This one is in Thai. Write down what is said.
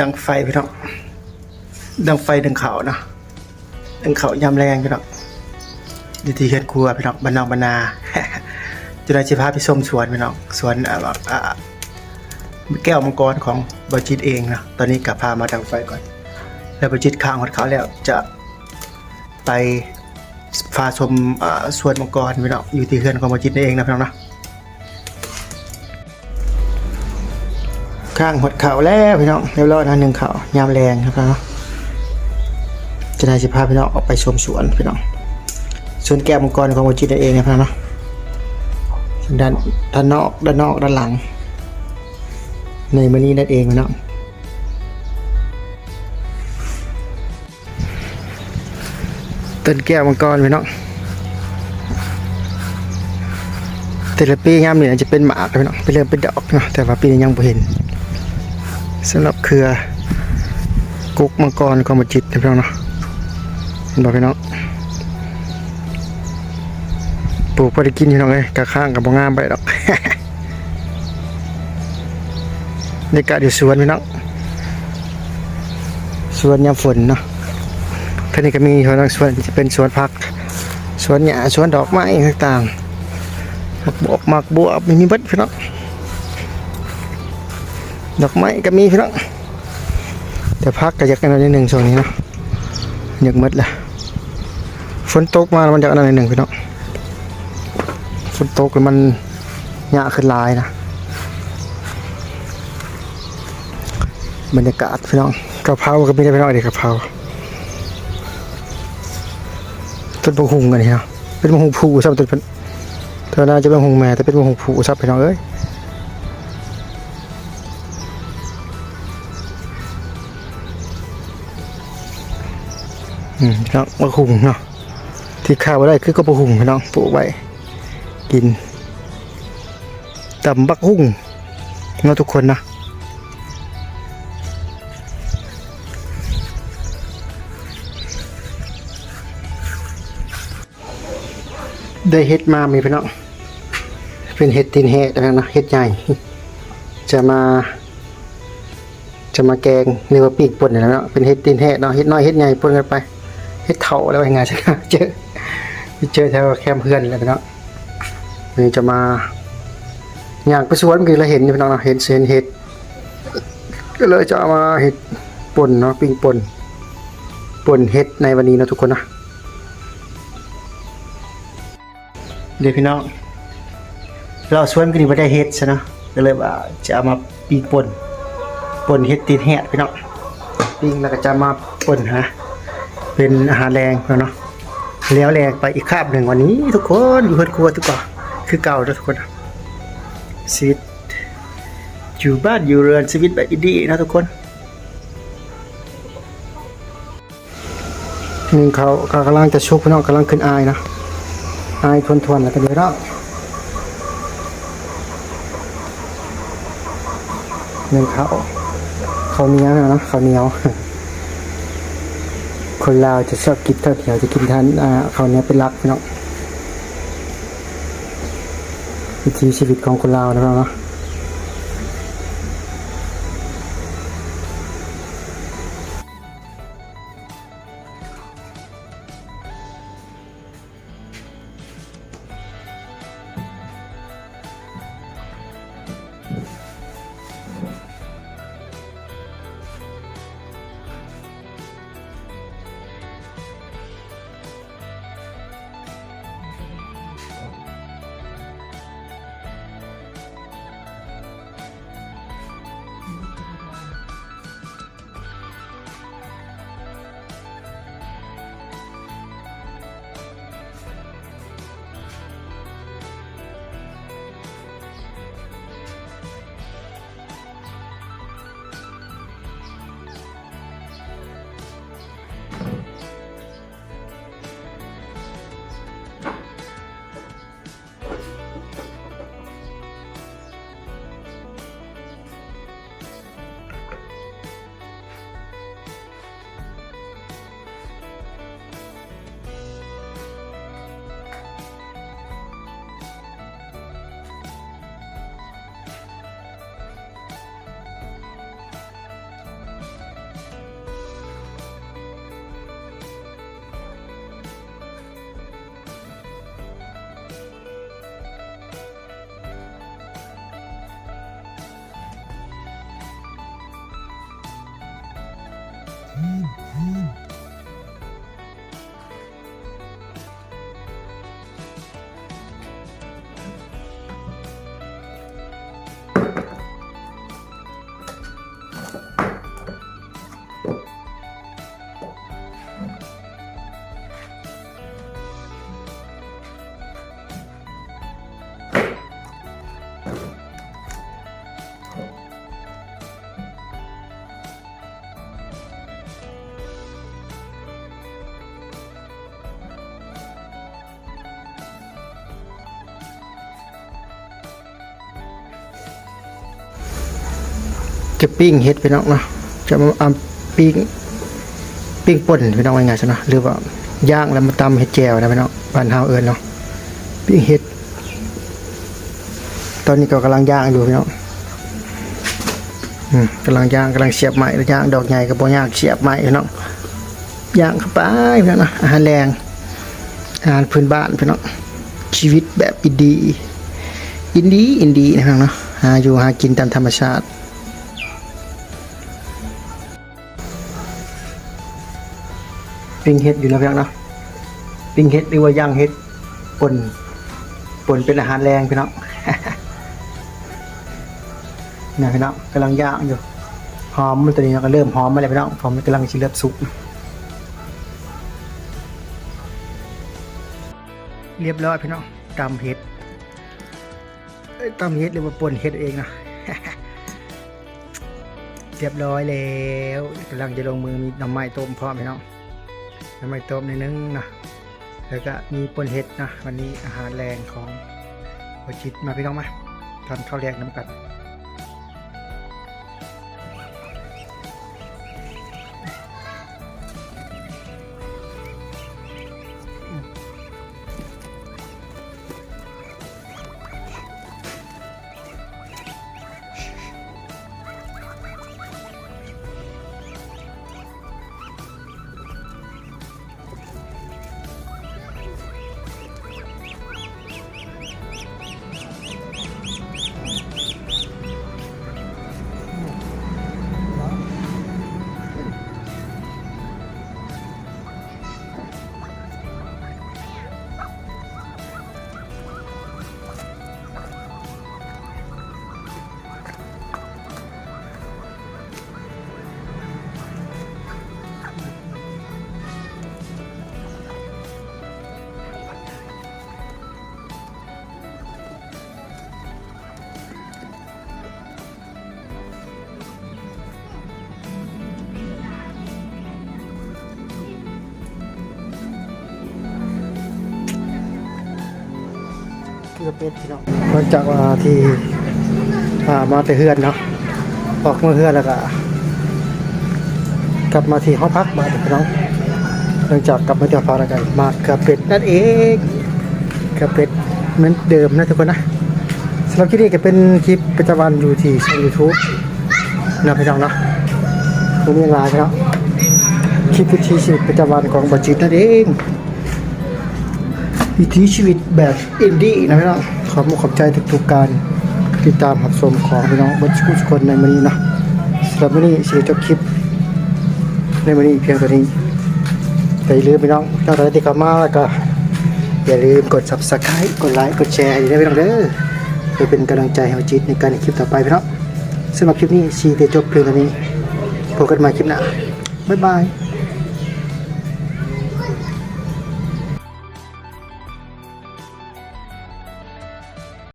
ดังไฟพี่น้องดังไฟดังเขานะดังเขายำแรงพี่น้องอยู่ที่เฮ็ดครัวพี่น้องบ้านอกบ้านาจุฬาชิพาไปชมสวนพี่น้องสวนอ่าแก้วมังกรของบจิตเองนะตอนนี้กับพามาดังไฟก่อน แล้วบจิตข้างของเขาแล้วจะไปพาชมสวนมังกรพี่น้องอยู่ที่เฮือนของบจิตนี่เองนะพี่น้องนะ ข้างหดเข่าแล้วพี่น้องเรียบร้อยนะหนึ่งเข่ายามแรงครับเนาะจะได้สิพาพี่น้องออกไปชมสวนพี่น้องสวนแก้วมังกรของวจิตเองนะครับเนาะด้านด้านนอกด้านนอกด้านหลัง ในมันนี้นั่นเองพี่น้องต้นแก้วมังกรพี่น้องแต่ละปีงามเนี่ยจะเป็นหมากพี่น้องเป็นเริ่มเป็นดอกเนาะแต่ว่าปีนี้ยังไม่เห็น สำหรับเครือกุ๊กมังกรกองบจิตนะพี่น้องเนาะเห็นบอกพี่น้องปลูกพอได้กินพี่น้องเลยกะข้างกับบ่งามไปดอกนี่กะอยู่สวนพี่น้องสวนยามฝนเนาะท่านี้ก็มีพี่น้องสวนจะเป็นสวนผักสวนหญ้าสวนดอกไม้ต่างๆมักบวบมักบวบมีมีเบิดพี่น้อง ดอกไม้ก็มีพี่น้องแต่พักก็อยากกันนิดหนึ่งช่วงนี้เนะอยากหมดละฝนตกมามันจะอันนั้นนิดหนึ่งพี่น้องฝนตกแล้วมันหยาขึ้นลายนะบรรยากาศพี่น้องกระเพราก็มีได้พี่น้องเด็กกะเพราต้นบงหุงกันนี่เนะเป็นบงหุงผูซับต้นเป็นเธอน่าจะเป็นหุงแม่แต่เป็นบงหุงผูซับพี่น้องเอ้ย พี่น้องมะหุงเนาะที่ข้าวไว้ได้คือก็มะหุงพี่น้องปลูกไว้กินตำบักหุ่งเนาะทุกคนนะได้เฮ็ดมามีพี่น้องเป็นเห็ดตีนเห็ดนะนะเห็ดใหญ่ จะมา จะมาแกงหรือว่าปีกป่นนี่แหละเนาะเป็นเห็ดตีนเห็ดเนาะเห็ดน้อยเห็ดใหญ่ปนกันไป เห็ดเถาแล้วยังไงใช่ไหมเจอเจอแถวแคมเพื่อนแล้วเนาะวันนี้จะมาอย่างไปสวนเมื่อกี้เราเห็นอยู่พี่น้องเนาะเห็นเห็นเห็ดก็เลยจะมาเห็ดป่นเนาะปิ้งป่นป่นเห็ดในวันนี้นะทุกคนนะเดี๋ยวพี่น้องเราสวนกันไม่ได้เห็ดใช่เนาะก็เลยว่าจะเอามาปิ้งป่นป่นเฮ็ดตีนแหะพี่น้องปิ้งแล้วก็จะมาป่นฮะ เป็นอาหารแรงแล้วเนาะแล้วแรงไปอีกคาบหนึ่งวันนี้ ทุกคนอยู่เพื่อนครัวทุกคนคือเก่าทุกคนชีวิตอยู่บ้านอยู่เรือนชีวิตแบบอินดี้นะทุกคนหนึ่งเขาเขากำลังจะชุบพี่น้องกำลังขึ้นอายนะอายทวนๆแล้วก็เดี๋ยวเราหนึ่งเขาเขาเนียวนะข้าเนียว คนลาวจะชอบกินข้าวเหนียวจะกินทานอ่าข้าวเหนียวเป็นลักพี่น้องวิถีชีวิตของคนลาวนะครับเนาะ จะปิ้งเฮ็ดพี่น้องเนาะจะมาเอาปิ้งปิ้งป่นพี่น้องว่าไงซะเนาะหรือว่าย่างแล้วมาตำเฮ็ดแจ่วนะพี่น้องบ้านเฮาเอิ้นเนาะปิ้งเฮ็ด ตอนนี้ก็กำลังย่างอยู่พี่น้องอืมกำลังย่างกำลังเสียบไม้ย่างดอกใหญ่ก็บ่ยากเสียบไม้พี่น้องย่างเข้าไปพี่น้องเนาะอาหารแรงอาหารพื้นบ้านพี่น้องชีวิตแบบอินดีอินดีอินดีนะพี่น้องเนาะหาอยู่หากินตามธรรมชาติ ปิ้งเห็ดอยู่นะพี่น้องเนาะปิ้งเห็ดหรือว่าย่างเห็ดป่นป่นเป็นอาหารแรงพี่น้องนะพี่น้องกำลังย่างอยู่หอมมันตัวนี้เราก็เริ่มหอมมาแล้วพี่น้องหอมมันกำลังชิเริ่มสุกเรียบร้อยพี่น้องตำเห็ดตำเห็ดหรือว่าป่นเห็ดเองนะเรียบร้อยแล้วกำลังจะลงมือมีน้ำไม้ต้มพร้อมพี่น้อง น้ำมันต้มในดนึงนะแล้วก็มีปนเห็ดนะวันนี้อาหารแรงของโอจิตมาพี่น้องมาทำข้าวแรงน้ำกัน เพื่อเป็ดพี่น้องหลังจากว่าที่อ่ามาแต่เฮือนเนาะออกมาเฮือนแล้วก็กลับมาที่ห้องพักมาพี่น้องหลังจากกลับมาจากพักแล้วกันมาเกือบเป็ดนั่นเองเกือบเป็ดเหมือนเดิมนะทุกคนนะสำหรับคลิปนี้ก็เป็นคลิปประจำวันอยู่ที่ช่องยูทูบนะพี่น้องเนาะวันนี้ลาพี่น้องคลิปวิถีชีวิตประจำวันของบัจจิตนั่นเอง วิถีชีวิตแบบอินดี้นะพี่น้องขอบคุณขอบใจทุกๆการติดตามรับชมของพี่น้องบัญชีทุกคนในวันนี้นะสำหรับวันนี้สิจบคลิป ในวันนี้เพียงเท่านี้แต่อย่าลืมพี่น้องถ้าใครที่เข้ามาแล้วก็อย่าลืมกด subscribe กดไลค์กดแชร์ให้ด้วยพี่น้องเด้อเพื่อเป็นกำลังใจให้จิตในการคลิปต่อไปพี่น้องสำหรับคลิปนี้ชีจะจบเพียงเท่านี้พบกันใหม่คลิปหน้าบ๊ายบาย